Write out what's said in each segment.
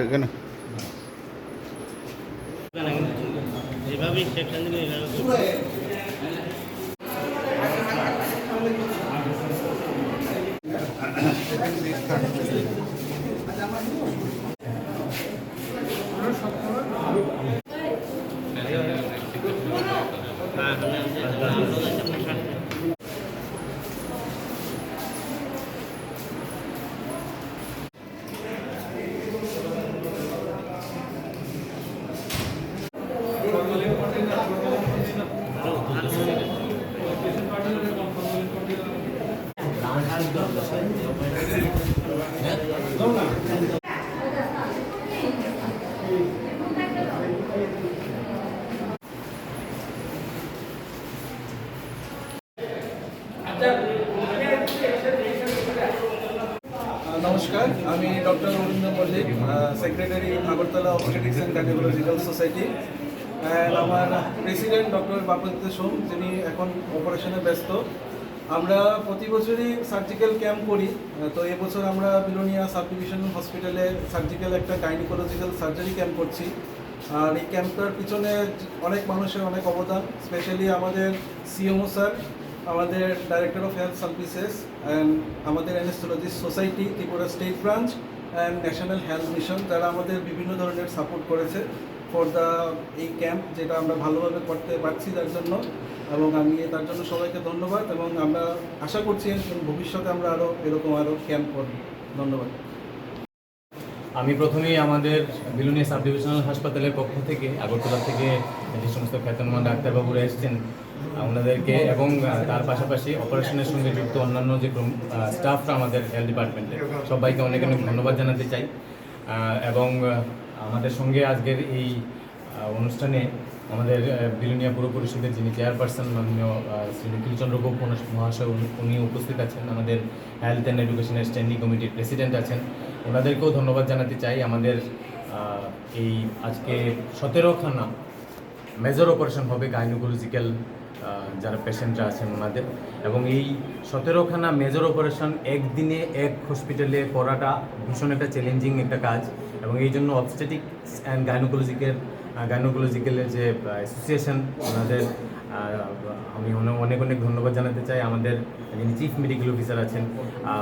এখানে। এভাবেই সেকশন দিকে নমস্কার, আমি ডক্টর রবীন্দ্র মল্লিক সেক্রেটারি আগরতলা অপোলিটিক্স অ্যান্ড কার্ডিওলজিক্যাল সোসাইটি অ্যান্ড আমার প্রেসিডেন্ট ডক্টর বাপদিত্য সোম, যিনি এখন অপারেশনে ব্যস্ত। আমরা প্রতি বছরই সার্জিক্যাল ক্যাম্প করি, তো এবছর আমরা বিলোনিয়া সাব ডিভিশন হসপিটালে সার্জিক্যাল একটা গাইনিকোলজিক্যাল সার্জারি ক্যাম্প করছি। আর এই ক্যাম্পটার পিছনে অনেক মানুষের অনেক অবদান স্পেশালি আমাদের সিএমও স্যার আমাদের director of health services and আমাদের anaesthesiologist society Tripura state branch and national health mission যারা আমাদের বিভিন্ন ধরনের সাপোর্ট করেছে ফর দ্য এই ক্যাম্প যেটা আমরা ভালোভাবে করতে পারছি তার জন্য। এবং আমি তার জন্য সবাইকে ধন্যবাদ এবং আমরা আশা করছি ভবিষ্যতে আমরা আরও এরকম আরও ক্যাম্প করব। ধন্যবাদ। আমি প্রথমেই আমাদের বিলুনিয়া সাব ডিভিশনাল হাসপাতালের পক্ষ থেকে, আগরতলা থেকে যে সমস্ত খ্যাতনামা ডাক্তারবাবুরা এসেছেন ওনাদেরকে এবং তার পাশাপাশি অপারেশনের সঙ্গে যুক্ত অন্যান্য যে স্টাফরা আমাদের হেলথ ডিপার্টমেন্টের সবাইকে অনেক অনেক ধন্যবাদ জানাতে চাই। এবং আমাদের সঙ্গে আজকের এই অনুষ্ঠানে আমাদের বিলুনিয়া পুর পরিষদের যিনি চেয়ারপারসন মাননীয় শ্রী নিখিল চন্দ্র গোপ মহাশয় উনি- উনি উপস্থিত আছেন। আমাদের হেলথ অ্যান্ড এডুকেশনের স্ট্যান্ডিং কমিটির প্রেসিডেন্ট আছেন। ওনাদেরকেও ধন্যবাদ জানাতে চাই। আমাদের এই আজকে সতেরোখানা মেজর অপারেশন হবে গাইনোকোলজিক্যাল যারা পেশেন্টরা আছেন ওনাদের। এবং এই সতেরোখানা মেজর অপারেশন একদিনে এক হসপিটালে করাটা ভীষণ একটা চ্যালেঞ্জিং একটা কাজ। এবং এই জন্য অবস্টেটিক অ্যান্ড গাইনোকোলজিক্যাল গাইনোকোলজিক্যালের যে অ্যাসোসিয়েশন ওনাদের আমি অনে- অনেক অনেক ধন্যবাদ জানাতে চাই। আমাদের যিনি চিফ মেডিকেল অফিসার আছেন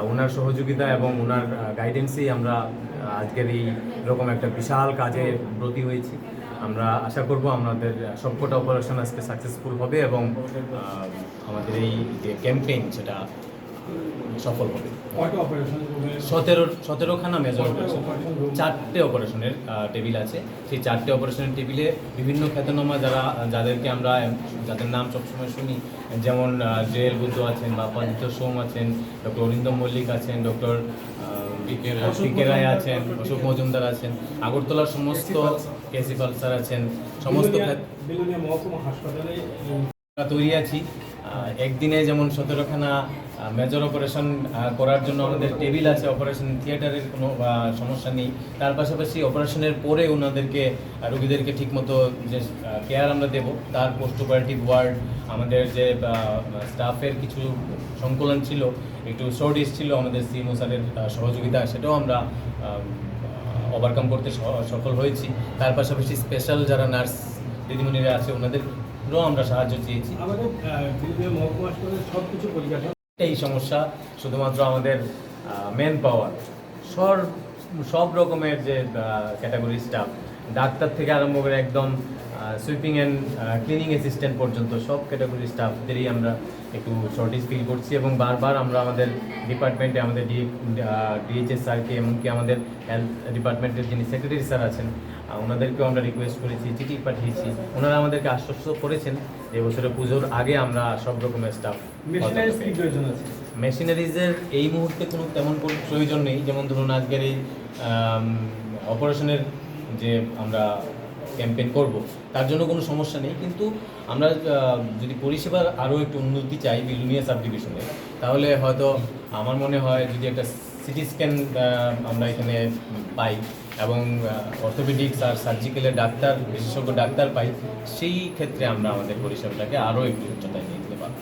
ওনার সহযোগিতা এবং ওনার গাইডেন্সেই আমরা আজকের এই রকম একটা বিশাল কাজে ব্রতী হয়েছি। আমরা আশা করব আমাদের সবকটা অপারেশন আজকে সাকসেসফুল হবে এবং আমাদের এই যে ক্যাম্পেইন সেটা সফল হবে। সতেরো সতেরোখানা মেজর অপারেশন চারটে অপারেশনের টেবিল আছে। সেই চারটে অপারেশনের টেবিলে বিভিন্ন খ্যাতনামা যারা যাদেরকে আমরা যাদের নাম সবসময় শুনি যেমন জেল বুদ্ধ আছেন বা পাদিত্য সোম আছেন ডক্টর অরিন্দম মল্লিক আছেন ডক্টর পিকে রায় আছেন অশোক মজুমদার আছেন। আগরতলার সমস্ত কেসিপাল স্যার আছেন। সমস্ত মহকুমা হাসপাতালে আমরা তৈরি আছি। একদিনে যেমন সতেরোখানা মেজর অপারেশন করার জন্য আমাদের টেবিল আছে অপারেশন থিয়েটারের কোনো সমস্যা নেই। তার পাশাপাশি অপারেশনের পরে ওনাদেরকে রোগীদেরকে ঠিকমতো যে কেয়ার আমরা দেব, তার পোস্ট অপারেটিভ ওয়ার্ড আমাদের যে স্টাফের কিছু সংকলন ছিল, একটু শর্টেজ ছিল, আমাদের সিএমও স্যারের সহযোগিতা, সেটাও আমরা ওভারকাম করতে সফল হয়েছি। তার পাশাপাশি স্পেশাল যারা নার্স দিদিমণিরা আছে ওনাদেরও আমরা সাহায্য চেয়েছি। আমাদের সব কিছু পরিকাঠামো এই সমস্যা শুধুমাত্র আমাদের মেন পাওয়ার সব সব রকমের যে ক্যাটাগরি স্টাফ ডাক্তার থেকে আরম্ভ করে একদম সুইপিং অ্যান্ড ক্লিনিং অ্যাসিস্ট্যান্ট পর্যন্ত সব ক্যাটাগরি স্টাফদেরই আমরা একটু শর্টেজ ফিল করছি এবং বারবার আমরা আমাদের ডিপার্টমেন্টে আমাদের ডি ডিএইচএস স্যারকে এমনকি আমাদের হেলথ ডিপার্টমেন্টের যিনি সেক্রেটারি স্যার আছেন ওনাদেরকেও আমরা রিকোয়েস্ট করেছি চিঠি পাঠিয়েছি। ওনারা আমাদেরকে আশ্বস্ত করেছেন যে বছরে পুজোর আগে আমরা সব রকমের স্টাফ মেশিনারিজের এই মুহূর্তে কোনো তেমন কোনো প্রয়োজন নেই। যেমন ধরুন আজকের এই অপারেশনের যে আমরা ক্যাম্পেন করব, তার জন্য কোনো সমস্যা নেই। কিন্তু আমরা যদি পরিষেবার আরও একটু উন্নতি চাই বিলুনিয়া সাব ডিভিশনে তাহলে হয়তো আমার মনে হয় যদি একটা সিটি স্ক্যান আমরা এখানে পাই এবং অর্থোপেডিক্স আর সার্জিক্যালের ডাক্তার, বিশেষজ্ঞ ডাক্তার পাই, সেই ক্ষেত্রে আমরা আমাদের পরিষেবাটাকে আরও একটু উচ্চতায় নিয়ে যেতে পারব।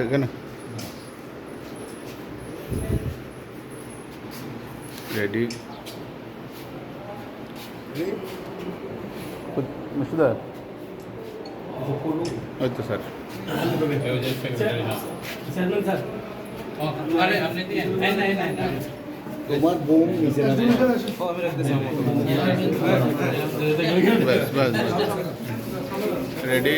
এখানে রেডি মুর্শিদার ওই তো স্যার চেয়ারম্যান স্যার বাস বাস রেডি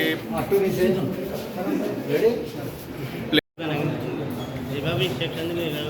যেভাবেই সেকশন দিলে এভাবে